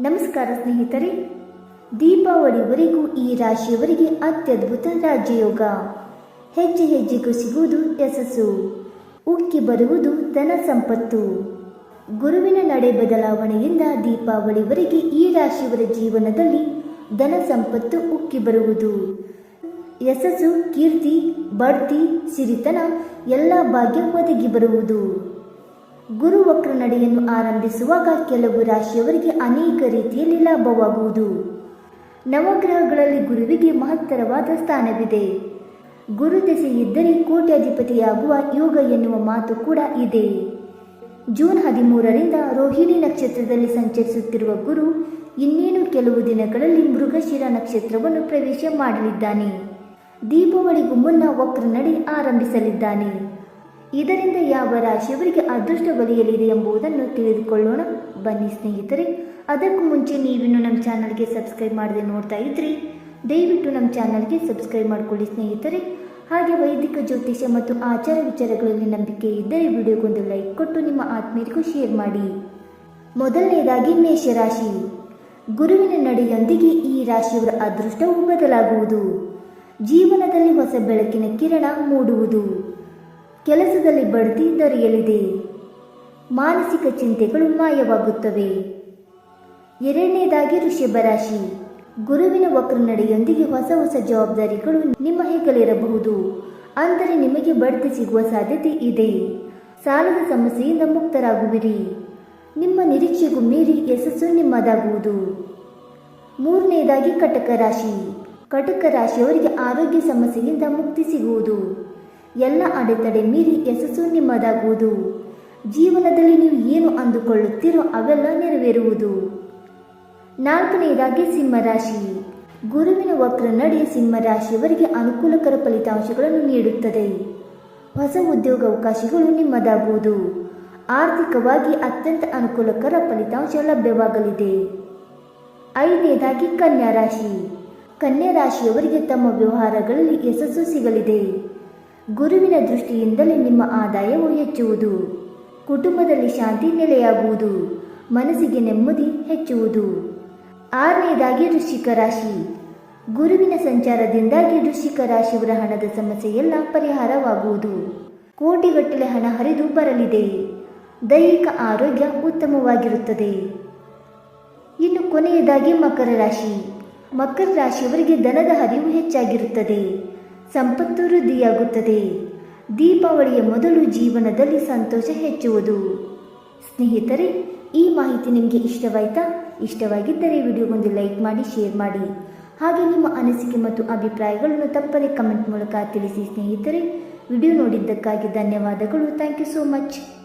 ನಮಸ್ಕಾರ ಸ್ನೇಹಿತರೆ. ದೀಪಾವಳಿವರೆಗೂ ಈ ರಾಶಿಯವರಿಗೆ ಅತ್ಯದ್ಭುತ ರಾಜಯೋಗ. ಹೆಜ್ಜೆ ಹೆಜ್ಜೆಗೂ ಸಿಗುವುದು ಯಶಸ್ಸು. ಉಕ್ಕಿ ಬರುವುದು ಧನ ಸಂಪತ್ತು. ಗುರುವಿನ ನಡೆ ಬದಲಾವಣೆಯಿಂದ ದೀಪಾವಳಿವರೆಗೆ ಈ ರಾಶಿಯವರ ಜೀವನದಲ್ಲಿ ಧನ ಸಂಪತ್ತು ಉಕ್ಕಿ ಬರುವುದು. ಯಶಸ್ಸು, ಕೀರ್ತಿ, ಬಡ್ತಿ, ಸಿರಿತನ ಎಲ್ಲ ಭಾಗ್ಯ ಒದಗಿ ಬರುವುದು. ಗುರು ವಕ್ರ ನಡೆಯನ್ನು ಆರಂಭಿಸುವಾಗ ಕೆಲವು ರಾಶಿಯವರಿಗೆ ಅನೇಕ ರೀತಿಯಲ್ಲಿ ಲಾಭವಾಗುವುದು. ನವಗ್ರಹಗಳಲ್ಲಿ ಗುರುವಿಗೆ ಮಹತ್ತರವಾದ ಸ್ಥಾನವಿದೆ. ಗುರು ದೆಸೆ ಇದ್ದರೆ ಕೋಟ್ಯಾಧಿಪತಿಯಾಗುವ ಯೋಗ ಎನ್ನುವ ಮಾತು ಕೂಡ ಇದೆ. ಜೂನ್ ಹದಿಮೂರರಿಂದ ರೋಹಿಣಿ ನಕ್ಷತ್ರದಲ್ಲಿ ಸಂಚರಿಸುತ್ತಿರುವ ಗುರು ಇನ್ನೇನು ಕೆಲವು ದಿನಗಳಲ್ಲಿ ಮೃಗಶಿರ ನಕ್ಷತ್ರವನ್ನು ಪ್ರವೇಶ ಮಾಡಲಿದ್ದಾನೆ. ದೀಪಾವಳಿಗೂ ಮುನ್ನ ವಕ್ರ ನಡೆ ಆರಂಭಿಸಲಿದ್ದಾನೆ. ಇದರಿಂದ ಯಾವ ರಾಶಿಯವರಿಗೆ ಅದೃಷ್ಟ ಒಲಿಯಲಿದೆ ಎಂಬುದನ್ನು ತಿಳಿದುಕೊಳ್ಳೋಣ. ಬನ್ನಿ ಸ್ನೇಹಿತರೆ, ಅದಕ್ಕೂ ಮುಂಚೆ ನೀವಿನ್ನು ನಮ್ಮ ಚಾನಲ್ಗೆ ಸಬ್ಸ್ಕ್ರೈಬ್ ಮಾಡದೆ ನೋಡ್ತಾ ಇದ್ರಿ, ದಯವಿಟ್ಟು ನಮ್ಮ ಚಾನಲ್ಗೆ ಸಬ್ಸ್ಕ್ರೈಬ್ ಮಾಡಿಕೊಳ್ಳಿ ಸ್ನೇಹಿತರೆ. ಹಾಗೆ ವೈದಿಕ ಜ್ಯೋತಿಷ್ಯ ಮತ್ತು ಆಚಾರ ವಿಚಾರಗಳಲ್ಲಿ ನಂಬಿಕೆ ಇದ್ದರೆ ವಿಡಿಯೋಗೊಂದು ಲೈಕ್ ಕೊಟ್ಟು ನಿಮ್ಮ ಆತ್ಮೀಯರಿಗೂ ಶೇರ್ ಮಾಡಿ. ಮೊದಲನೆಯದಾಗಿ ಮೇಷರಾಶಿ ಗುರುವಿನ ನಡೆಯೊಂದಿಗೆ ಈ ರಾಶಿಯವರ ಅದೃಷ್ಟವು ಬದಲಾಗುವುದು. ಜೀವನದಲ್ಲಿ ಹೊಸ ಬೆಳಕಿನ ಕಿರಣ ಮೂಡುವುದು. ಕೆಲಸದಲ್ಲಿ ಬಡ್ತಿ ದೊರೆಯಲಿದೆ. ಮಾನಸಿಕ ಚಿಂತೆಗಳು ಮಾಯವಾಗುತ್ತವೆ. ಎರಡನೇದಾಗಿ ಋಷಭ ರಾಶಿ ಗುರುವಿನ ವಕ್ರ ನಡೆಯೊಂದಿಗೆ ಹೊಸ ಹೊಸ ಜವಾಬ್ದಾರಿಗಳು ನಿಮ್ಮ ಹೆಗಲಿರಬಹುದು. ಅಂದರೆ ನಿಮಗೆ ಬಡ್ತಿ ಸಿಗುವ ಸಾಧ್ಯತೆ ಇದೆ. ಸಾಲದ ಸಮಸ್ಯೆಯಿಂದ ಮುಕ್ತರಾಗುವಿರಿ. ನಿಮ್ಮ ನಿರೀಕ್ಷೆಗೂ ಮೀರಿ ಯಶಸ್ಸು ನಿಮ್ಮದಾಗುವುದು. ಮೂರನೇದಾಗಿ ಕಟಕ ರಾಶಿ ಕಟಕ ರಾಶಿಯವರಿಗೆ ಆರೋಗ್ಯ ಸಮಸ್ಯೆಯಿಂದ ಮುಕ್ತಿ ಸಿಗುವುದು. ಎಲ್ಲ ಅಡೆತಡೆ ಮೀರಿ ಯಶಸ್ಸು ನಿಮ್ಮದಾಗುವುದು. ಜೀವನದಲ್ಲಿ ನೀವು ಏನು ಅಂದುಕೊಳ್ಳುತ್ತೀರೋ ಅವೆಲ್ಲ ನೆರವೇರುವುದು. ನಾಲ್ಕನೆಯದಾಗಿ ಸಿಂಹರಾಶಿ. ಗುರುವಿನ ವಕ್ರ ನಡೆ ಸಿಂಹರಾಶಿಯವರಿಗೆ ಅನುಕೂಲಕರ ಫಲಿತಾಂಶಗಳನ್ನು ನೀಡುತ್ತದೆ. ಹೊಸ ಉದ್ಯೋಗ ಅವಕಾಶಗಳು ನಿಮ್ಮದಾಗುವುದು. ಆರ್ಥಿಕವಾಗಿ ಅತ್ಯಂತ ಅನುಕೂಲಕರ ಫಲಿತಾಂಶ ಲಭ್ಯವಾಗಲಿದೆ. ಐದನೇದಾಗಿ ಕನ್ಯಾ ರಾಶಿ ಕನ್ಯಾ ರಾಶಿಯವರಿಗೆ ತಮ್ಮ ವ್ಯವಹಾರಗಳಲ್ಲಿ ಯಶಸ್ಸು ಸಿಗಲಿದೆ. ಗುರುವಿನ ದೃಷ್ಟಿಯಿಂದಲೇ ನಿಮ್ಮ ಆದಾಯವು ಹೆಚ್ಚುವುದು. ಕುಟುಂಬದಲ್ಲಿ ಶಾಂತಿ ನೆಲೆಯಾಗುವುದು. ಮನಸ್ಸಿಗೆ ನೆಮ್ಮದಿ ಹೆಚ್ಚುವುದು. ಆರನೇದಾಗಿ ವೃಶ್ಚಿಕ ರಾಶಿ. ಗುರುವಿನ ಸಂಚಾರದಿಂದಾಗಿ ವೃಶ್ಚಿಕ ರಾಶಿಯವರ ಹಣದ ಸಮಸ್ಯೆಯೆಲ್ಲ ಪರಿಹಾರವಾಗುವುದು. ಕೋಟಿಗಟ್ಟಲೆ ಹಣ ಹರಿದು ಬರಲಿದೆ. ದೈಹಿಕ ಆರೋಗ್ಯ ಉತ್ತಮವಾಗಿರುತ್ತದೆ. ಇನ್ನು ಕೊನೆಯದಾಗಿ ಮಕರ ರಾಶಿ. ಮಕರ ರಾಶಿಯವರಿಗೆ ದನದ ಹರಿವು ಹೆಚ್ಚಾಗಿರುತ್ತದೆ. ಸಂಪತ್ತು ವೃದ್ಧಿಯಾಗುತ್ತದೆ. ದೀಪಾವಳಿಯ ಮೊದಲು ಜೀವನದಲ್ಲಿ ಸಂತೋಷ ಹೆಚ್ಚುವುದು. ಸ್ನೇಹಿತರೆ, ಈ ಮಾಹಿತಿ ನಿಮಗೆ ಇಷ್ಟವಾಯ್ತಾ? ಇಷ್ಟವಾಗಿದ್ದರೆ ವಿಡಿಯೋಗೊಂದು ಲೈಕ್ ಮಾಡಿ, ಶೇರ್ ಮಾಡಿ. ಹಾಗೆ ನಿಮ್ಮ ಅನಿಸಿಕೆ ಮತ್ತು ಅಭಿಪ್ರಾಯಗಳನ್ನು ತಪ್ಪದೆ ಕಮೆಂಟ್ ಮೂಲಕ ತಿಳಿಸಿ ಸ್ನೇಹಿತರೆ. ವಿಡಿಯೋ ನೋಡಿದ್ದಕ್ಕಾಗಿ ಧನ್ಯವಾದಗಳು. Thank you so much.